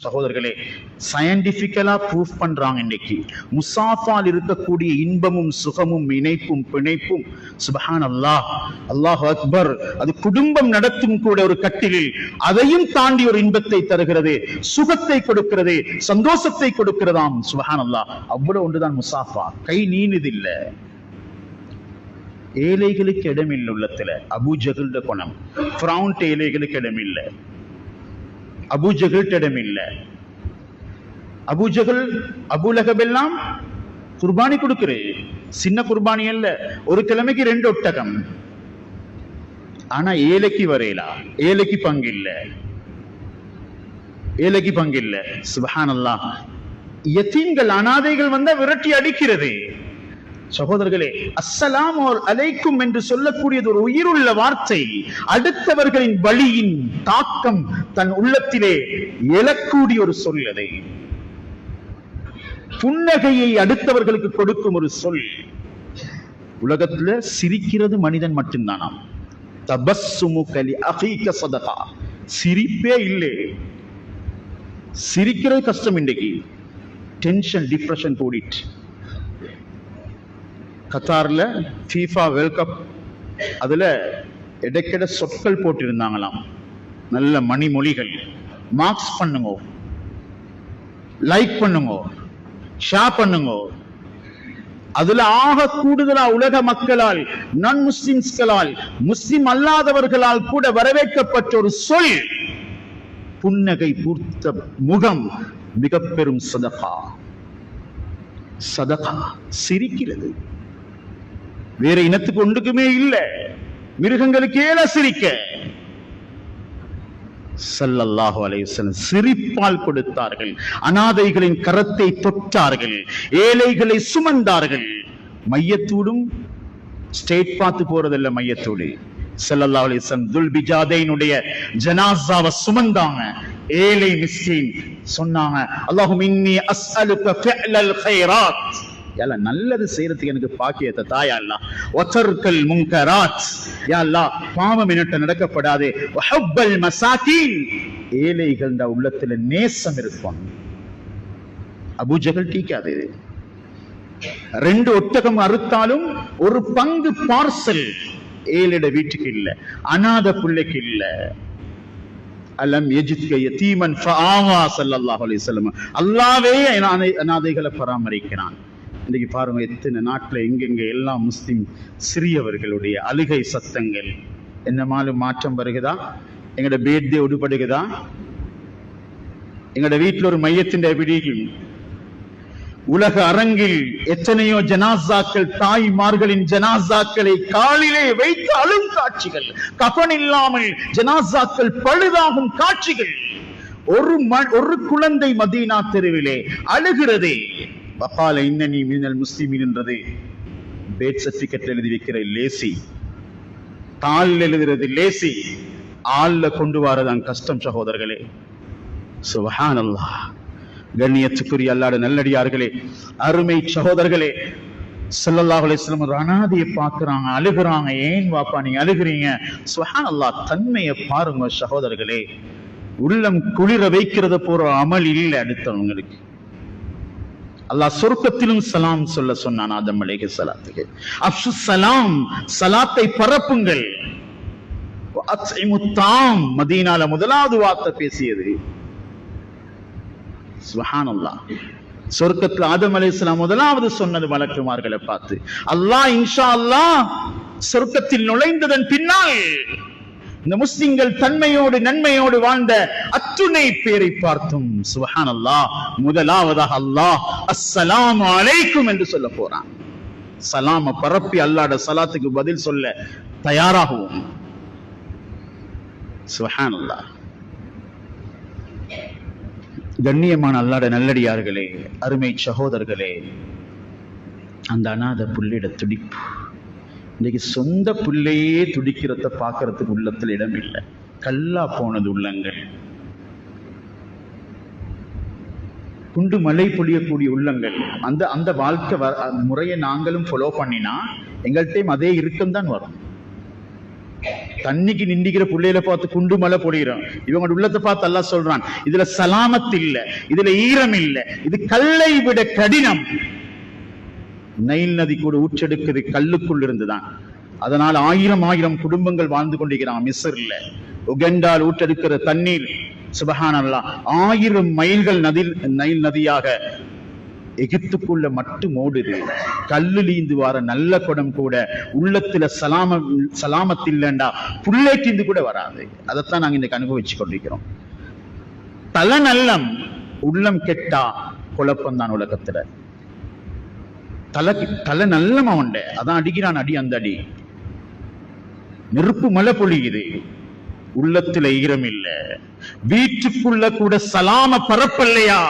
சகோதரர்களே சயின்டிபிக்கலா ப்ரூஃப் பண்றாங்க இன்னைக்கு. முசாஃபால் இருக்கக்கூடிய இன்பமும் சுகமும் இணைப்பும் பிணைப்பும் சுபஹான் அல்லாஹ் அல்லாஹ் அக்பர் அது குடும்பம் நடத்தும் கூட ஒரு கட்டிலில் அதையும் தாண்டி ஒரு இன்பத்தை தருகிறது சுகத்தை கொடுக்கிறது சந்தோஷத்தை கொடுக்கிறதாம் சுபஹான் அல்லாஹ் அவ்வளவு ஒன்றுதான் முசாஃபா. கை நீனுதில்லை ஏழைகளுக்கு இடமில்லை உள்ளத்துல. அபூஜகல்ட குணம். ஃப்ரவுண்ட் ஏழைகளுக்கு இடமில்லை. அபூஜகல்ட இல்லை. அபூஜகல் அபூலகப் எல்லாம் குர்பானி கொடுக்குறு சின்ன குர்பானி அல்ல. ஒரு கிழமைக்கு ரெண்டு ஒட்டகம். ஆனா ஏழைக்கு வரையலா? ஏழைக்கு பங்கு இல்லை. ஏழைக்கு பங்கு இல்லை. சுபஹானல்லா. யத்தீன்கள் அனாதைகள் வந்தா விரட்டி அடிக்கிறது. சகோதரர்களே அஸ்ஸலாம் அலைக்கும் என்று சொல்லக்கூடியது ஒரு உயிருள்ள வார்த்தை. அடுத்தவர்களின் வழியின் தாக்கம் தன் உள்ளத்திலே எழக்கூடிய ஒரு சொல் அதை. புன்னகையை அடுத்தவர்களுக்கு கொடுக்கும் ஒரு சொல். உலகத்துல சிரிக்கிறது மனிதன் மட்டும்தானாம். தபஸ்ஸுமு கலி அகீக சதகா. சிரிப்பே இல்லை. சிரிக்கிறது கஷ்டம் இன்றைக்கு. டென்ஷன் டிப்ரெஷன் கூடிட்டு கத்தார்ல ஃபீஃபா வேர்ல்ட் கப் அதுல இடைக்கிட சொற்கள் போட்டிருந்தாங்களாம். நல்ல மணிமொழிகள். மார்க்ஸ் பண்ணுங்க. லைக் பண்ணுங்க. ஷேர் பண்ணுங்க. அதுல ஆக கூடுதலா உலக மக்களால் நான் முஸ்லிம்ஸ்களால் முஸ்லிம் அல்லாதவர்களால் கூட வரவேற்கப்பட்ட ஒரு சொல் புன்னகை பூர்த்த முகம் மிக பெரும் சதகா. சதகா சிரிக்கிறது. வேற இனத்துக்கு ஒன்றுக்குமே இல்ல. மிருகங்களுக்கு ஏல சிரிக்க. சல்லல்லாஹு அலைஹி சிரிப்பால் கொடுத்தார்கள். அனாதைகளின் கரத்தை தொட்டார்கள். ஏழைகளை சுமந்தார்கள். மையத்தூடும் ஸ்டேட் பார்த்து போறதில்ல மையத்தூடு. செல்லல்லா அலைஹி வஸல்லம் துல்பிஜாதைனுடைய ஜனாசாவை சுமந்தாங்க. ஏழை மிஸ்கின் சொன்னாங்க அல்லாஹும் இன்னி அஸ்அலுக ஃபிஅலல் கைராத். யாழ்லா நல்லது செய்யறதுக்கு எனக்கு பாக்கியத்தை தாயா அல்லா ஒத்தருக்கல் முங்கராத். யாழ்லா பாவம் என்னட்ட நடக்கப்படாது. வஹப்பல் மசாகீன். ஏழைகள் உள்ளத்துல நேசம் இருக்கும் அபூஜகள் டீக்காது ரெண்டு ஒட்டகம் அறுத்தாலும் ஒரு பங்கு பார்சல். ஏழிட வீட்டுக்கு இல்ல அநாத பிள்ளைக்கு இல்ல. அலம் எஜித்க யதீமன் ஃபஆவா ஸல்லல்லாஹு அலைஹி வஸல்லம். அல்லாஹ்வே அனாதைகளை பராமரிக்கிறான். இன்றைக்கு பாருங்க எத்தனை நாட்டில் எங்கெங்க எல்லாம் முஸ்லிம் சிறியவர்களுடைய அழுகை சத்தங்கள் என்ன மாலும் மாற்றம் வருகுதா எங்களோட பேர்தே உடுபடுகுதா எங்களோட வீட்டில் ஒரு மையத்தின் விடியும் உலக அரங்கில் எத்தனையோ ஜனாசாக்கள் தாய்மார்களின் ஜனாசாக்களை காலிலே வைத்து அழும் காட்சிகள். கபன் இல்லாமல் ஜனாசாக்கள் பழுதாகும் காட்சிகள். ஒரு ம- ஒரு குழந்தை மதீனா தெருவிலே அழுகிறதே. வகால இன்னனி மினல் முஸ்லிமின் என்றது பேட் சர்டிபிகேட் எழுதி வைக்கிற லேசி. தாள் எழுதுறது லேசி. ஆள்ல கொண்டு வரதான் கஷ்டம் சகோதரர்களே. சுபஹானல்லாஹ் கண்ணியத்துக்குரிய அல்லாட நல்லடியார்களே அருமை சகோதரர்களே. ஸல்லல்லாஹு அலைஹி ஒரு அனாதையை பார்க்குறாங்க அழுகுறாங்க. ஏன் வாப்பா நீங்க அழுகுறீங்க? அல்லாஹ் தன்மையை பாருங்க சகோதரர்களே. உள்ளம் குளிர வைக்கிறது போற அமல் இல்லை அடுத்தவங்களுக்கு. அல்லாஹ் சொர்க்கத்திலும் சலாம் சொல்ல சொன்னான் ஆதம் அலேஹி சலாத்துக்கு. அப்சு சலாம் சலாத்தை பரப்புங்கள். அத்இமுத்தாம் மதீனால முதலாவது வார்த்தை பேசியது. சுஹானல்லா சொர்க்கத்துல ஆதம் அலி இஸ்லாம் முதலாவது சொன்னது வழக்குமார்களை பார்த்து. அல்லாஹ் இன்ஷா அல்லாஹ் சொர்க்கத்தில் நுழைந்ததன் பின்னால் இந்த முஸ்லிம்கள் தன்மையோடு நன்மையோடு வாழ்ந்த அத்துணை பேரை பார்த்தும். சுபஹானல்லாஹ் முதலாவதாக அல்லாஹ் அஸ்ஸலாம் அலைக்கும் என்று சொல்ல போறான். சலாம பரப்பி அல்லாட சலாத்துக்கு பதில் சொல்ல தயாராகவும். சுஹான் அல்லாஹ் கண்ணியமான அல்லாட நல்லடியார்களே அருமை சகோதரர்களே அந்த அநாத புள்ளிட துடிப்பு. இன்னைக்கு சொந்த புள்ளையே துடிக்கிறத பார்க்கறதுக்கு உள்ளத்துல இடம் இல்லை. கல்லா போனது உள்ளங்கள். குண்டு மழை பொழியக்கூடிய உள்ளங்கள். அந்த அந்த வாழ்க்கை வ- முறையை நாங்களும் ஃபாலோ பண்ணினா எங்கள்கிட்டையும் அதே இறுக்கம் தான் வரும். தண்ணிக்கு நிண்டிக்கிற புள்ளையில பார்த்து குண்டு மலை பொழிகிறோம் இவங்க உள்ளத்தை பார்த்து எல்லாம் சொல்றான் இதுல சலாமத் இல்ல இதுல ஈரம் இல்லை இது கல்லை விட கடினம். நைல் நதி கூட ஊற்றெடுக்கிறது கல்லுக்குள் இருந்துதான். அதனால் ஆயிரம் ஆயிரம் குடும்பங்கள் வாழ்ந்து கொண்டிருக்கிறான் மிஸ்ரில். உகண்டால் ஊற்றெடுக்கிற தண்ணீர் சுபஹானல்லாஹ் ஆயிரம் மைல்கள் நதி நைல் நதியாக எகிப்துக்குள்ள மட்டும் ஓடுது. கல்லுலீந்து வார நல்ல குடம் கூட உள்ளத்துல சலாம சலாமத் இல்லைண்டா புள்ளைக்கிந்து கூட வராது. அதைத்தான் நாங்க இன்னைக்கு அனுபவிச்சு கொண்டிருக்கிறோம். தல நல்லம் உள்ளம் கெட்டா குழப்பம் தான் உலகத்துல. தலை தலை நல்ல அவன்ட அதான் அடிக்கிறான் அடி அந்த அடி. நெருப்பு மழை பொழியுது. உள்ளத்துல ஈரம் இல்ல வீட்டுக்குள்ள கூட சலாம பரப்பல்லையா?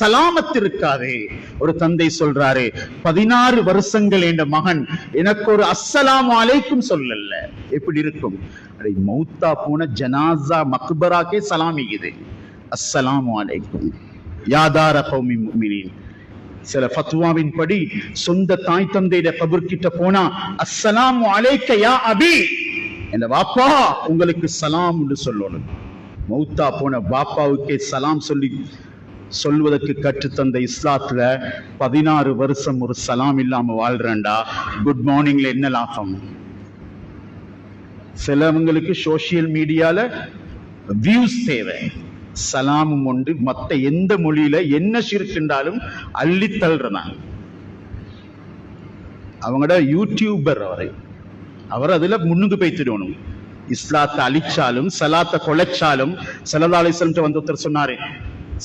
சலாமத் இருக்காது ஒரு தந்தை சொல்றாரு பதினாறு வருஷங்கள் என்ற மகன் எனக்கு ஒரு அஸ்ஸலாம் அலைக்கும் சொல்லல. எப்படி இருக்கும்? அடே மௌத்தா போன ஜனாசா மக்பராக்கே சலாமிக்குது. அஸ்ஸலாமு அலைக்கும். யாதார கௌமி முஃமினீன் சில ஃபத்வாவின் படி சொந்த தாய் தந்தையிட கபர் கிட்ட போனா அஸ்ஸலாம் அலைக்கையா அபி! இந்த வாப்பா உங்களுக்கு சலாம் என்று சொல்லணும். மௌத்தா போன பாப்பாவுக்கே சலாம் சொல்லி சொல்வதற்கு கற்றுத்தந்த இஸ்லாத்துல பதினாறு வருஷம் ஒரு சலாம் இல்லாம வாழ்றேன்டா. குட் மார்னிங்ல என்ன லாபம்? சிலவங்களுக்கு சோசியல் மீடியால வியூஸ் தேவை. சலாமும் ஒன்று மற்ற எந்த மொழியில என்ன சிறுக்கின்றாலும் அள்ளி தள்ளுறதான் அவங்களோட யூடியூபர் அவரை. அவர் அதுல முன்னுக்கு போய்த்திடணும் இஸ்லாத்தை அழிச்சாலும் சலாத்தை கொலைச்சாலும் சலதா அலிஸ்லம் வந்து ஒருத்தர் சொன்னாரு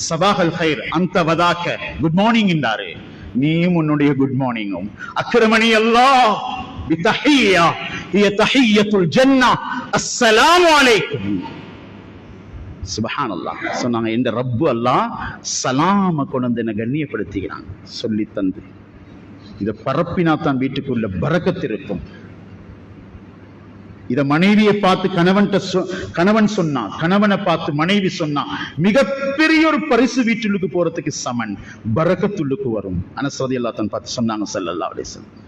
சபாஹல் ஹைர் அந்த வதாக்க குட் மார்னிங் என்றாரு. நீயும் உன்னுடைய குட் மார்னிங்கும் அக்கிரமணி அல்லா பிதஹியா ஹிய தஹியத்துல் ஜன்னா அஸ்ஸலாமு அலைக்கும். சுபஹான் அல்லாஹ் சொன்னாங்க இந்த ரப்பு அல்லா சலாம கொண்டு வந்து என்னை கண்ணியப்படுத்திக்கிறாங்க சொல்லி தந்து. இதை பரப்பினா தான் வீட்டுக்குள்ள பறக்கத்து இருக்கும். இத மனைவியை பார்த்து கணவன்கிட்ட சொ- கணவன் சொன்னா கணவனை பார்த்து மனைவி சொன்னா மிகப்பெரிய ஒரு பரிசு வீட்டுக்கு போறதுக்கு சமன் பரக்கத்துள்ளுக்கு வரும். அனசோதி எல்லாத்தான் பார்த்து சொன்னாங்க செல்லல்லா அலைஹி